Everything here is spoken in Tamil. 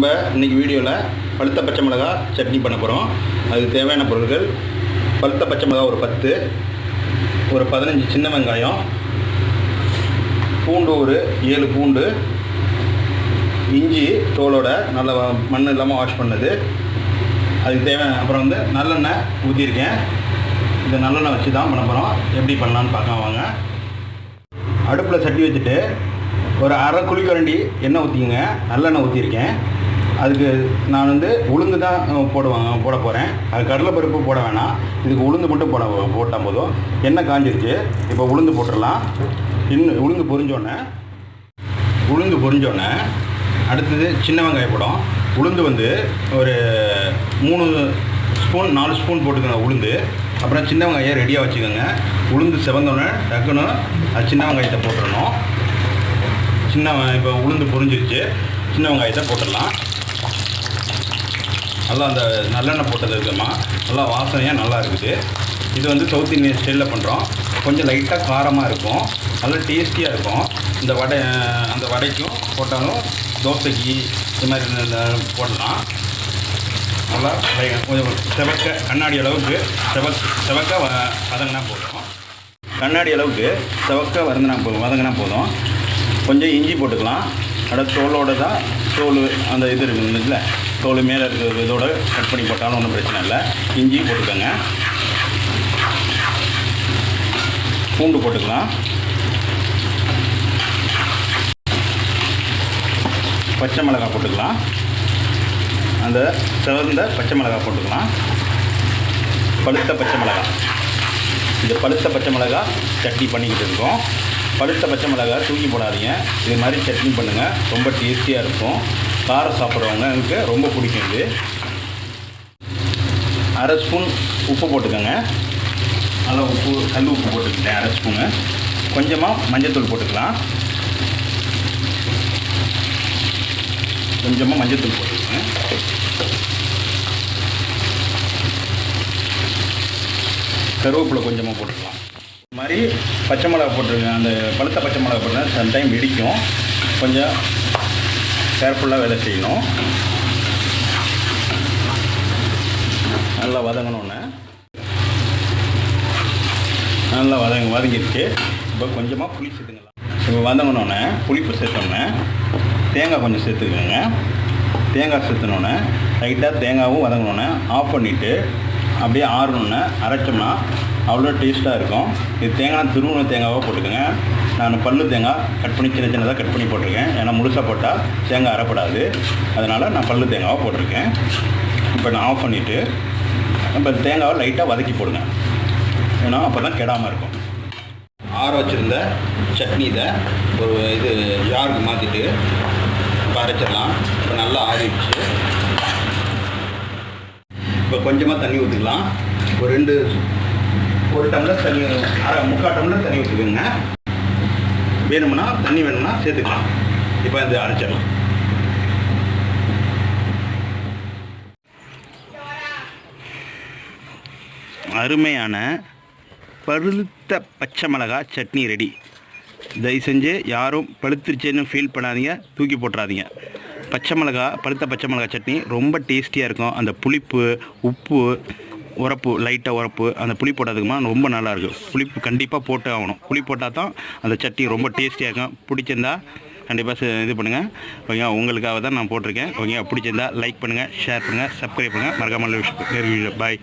நம்ம இன்றைக்கி வீடியோவில் பழுத்த பச்சை மிளகா சட்னி பண்ண போகிறோம் அதுக்கு தேவையான பொருட்கள் பழுத்த பச்சை மிளகா ஒரு பத்து ஒரு பதினஞ்சு சின்ன வெங்காயம் பூண்டு ஒரு ஏழு பூண்டு இஞ்சி தோலோட நல்ல மண் இல்லாமல் வாஷ் பண்ணது. அதுக்கு தேவையான அப்புறம் வந்து நல்லெண்ணெய் ஊற்றியிருக்கேன் இந்த நல்லெண்ணெய் வச்சு தான் பண்ண போகிறோம் எப்படி பண்ணலான்னு பார்க்கலாம் வாங்க. அடுப்பில் சட்டி வச்சுட்டு ஒரு அரை குழிக்கரண்டி எண்ணெய் ஊற்றிக்கங்க நல்லெண்ணெய் ஊற்றிருக்கேன் அதுக்கு நான் வந்து உளுந்து தான் போடுவாங்க போட போகிறேன் அது கடலைப்பருப்பு போட வேணாம். இதுக்கு உளுந்து மட்டும் போட போட்டால் போதும். எண்ணெய் காஞ்சிருச்சு. இப்போ உளுந்து போட்டுடலாம். இன்னும் உளுந்து பொரிஞ்சோடனே உளுந்து பொரிஞ்சோடனே அடுத்தது சின்ன வெங்காயம் போடும் உளுந்து வந்து ஒரு மூணு ஸ்பூன் நாலு ஸ்பூன் போட்டுக்கோங்க உளுந்து. அப்புறம் சின்ன வெங்காயம் ரெடியாக வச்சுக்கோங்க. உளுந்து செவந்தோடனே டக்குன்னு அது சின்ன வெங்காயத்தை போட்டுடணும். சின்ன இப்போ உளுந்து பொரிஞ்சிருச்சு. சின்ன வெங்காயத்தை போட்டுடலாம். நல்லா அந்த நல்லெண்ணெய் போட்டது இருக்குமா? நல்லா வாசனையாக நல்லா இருக்குது. இது வந்து சவுத் இந்தியன் ஸ்டைலில் பண்ணுறோம் கொஞ்சம் லைட்டாக காரமாக இருக்கும். நல்லா டேஸ்டியாக இருக்கும். இந்த வடை அந்த வடைக்கும் போட்டாலும் தோசைக்கு இது மாதிரி போடலாம். நல்லா கொஞ்சம் செவக்க கண்ணாடி அளவுக்கு செவக் செவக்க வ வதங்கினா போதும். கண்ணாடி அளவுக்கு செவக்க வதங்கினா போதும் வதங்கினா போதும். கொஞ்சம் இஞ்சி போட்டுக்கலாம். அட தோலோட தான் தோல் அந்த இது இருக்குதுல்ல. தோல் மேலே இருக்கிற இதோட கட் பண்ணி போட்டாலும் ஒன்றும் பிரச்சனை இல்லை. இஞ்சி போட்டுக்கோங்க. பூண்டு போட்டுக்கலாம். பச்சை மிளகாய் போட்டுக்கலாம். அந்த சிவந்த பச்சை மிளகாய் போட்டுக்கலாம். பழுத்த பச்சை மிளகாய். இந்த பழுத்த பச்சை மிளகாய் சட்னி பண்ணிக்கிட்டு இருக்கோம். பழுத்த பச்சை மிளகாய் தூக்கி போடாதீங்க. இது மாதிரி சட்னி பண்ணுங்கள் ரொம்ப டேஸ்டியாக இருக்கும். காரம் சாப்பிட்றவங்க எனக்கு ரொம்ப பிடிக்கும் இது. அரை ஸ்பூன் உப்பு போட்டுக்கோங்க. நல்லா உப்பு கல் உப்பு போட்டுக்கிட்டேன் அரை ஸ்பூனு. கொஞ்சமாக மஞ்சத்தூள் போட்டுக்கலாம். கொஞ்சமாக மஞ்சத்தூள் போட்டுக்கோங்க. கருவேப்பிலை கொஞ்சமாக போட்டுக்கலாம். இது மாதிரி பச்சை மிளகா போட்டிருக்கேன் அந்த பழுத்த பச்சை மிளகா போட்டால் சம்டைம் வெடிக்கும். கொஞ்சம் கேர்ஃபுல்லாக வேலை செய்யணும். நல்லா வதங்கணுன்னு நல்லா வதங்க வதங்கிடுச்சு இப்போ கொஞ்சமாக புளி சேர்த்துக்கலாம். இப்போ வதங்கினோன்னே புளிப்பு சேர்த்தோன்னே தேங்காய் கொஞ்சம் சேர்த்துக்கோங்க. தேங்காய் சேர்த்துனோன்னே லைட்டாக தேங்காவும் வதங்கினோன்னே ஆஃப் பண்ணிவிட்டு அப்படியே ஆறணுன்னு அரைச்சோம்னா அவ்வளோ டேஸ்ட்டாக இருக்கும். இது தேங்காய் துருவன தேங்காவாக போட்டுக்கோங்க. நான் பல்லு தேங்காய் கட் பண்ணி சின்ன சின்னதாக கட் பண்ணி போட்டிருக்கேன். ஏன்னா முழுசாக போட்டால் தேங்காய் அறப்படாது அதனால் நான் பல்லு தேங்காவை போட்டிருக்கேன். இப்போ நான் ஆஃப் பண்ணிவிட்டு இப்போ தேங்காவை லைட்டாக வதக்கி போடுங்க. ஏன்னா அப்போ தான் கெடாமல் இருக்கும். ஆற வச்சுருந்த சட்னி இதை ஒரு இது ஜாருக்கு மாற்றிட்டு இப்போ அரைச்சிடலாம். இப்போ நல்லா ஆறிடுச்சு. இப்போ கொஞ்சமாக தண்ணி ஊற்றிக்கலாம் ஒரு ரெண்டு ஒரு டம்ளர் தண்ணி அரை முக்கால் டம்ளர் தண்ணி ஊற்றிக்கோங்க வேணும்னா தண்ணி வேணும்னா சேர்த்துக்கலாம். இப்போ இது அரைச்சிடலாம் அருமையான பழுத்த பச்சை மிளகா சட்னி ரெடி. தயவு செஞ்சு யாரும் பழுத்துருச்சேன்னு ஃபீல் பண்ணாதீங்க தூக்கி போட்டுறாதீங்க. பச்சை மிளகா பழுத்த பச்சை மிளகாய் சட்னி ரொம்ப டேஸ்டியாக இருக்கும். அந்த புளிப்பு உப்பு உரப்பு லைட்டாக உரப்பு அந்த புளி போட்டதுக்குமா ரொம்ப நல்லாயிருக்கும் புளி கண்டிப்பாக போட்டு ஆகணும். புளி போட்டால் தான் அந்த சட்னி ரொம்ப டேஸ்டியாக இருக்கும். பிடிச்சிருந்தா கண்டிப்பாக இது பண்ணுங்கள் ஓகேங்களா உங்களுக்காக தான் நான் போட்டிருக்கேன். ஓகே பிடிச்சிருந்தா லைக் பண்ணுங்கள் ஷேர் பண்ணுங்கள் சப்ஸ்கிரைப் பண்ணுங்கள் மறக்காமல் பாய்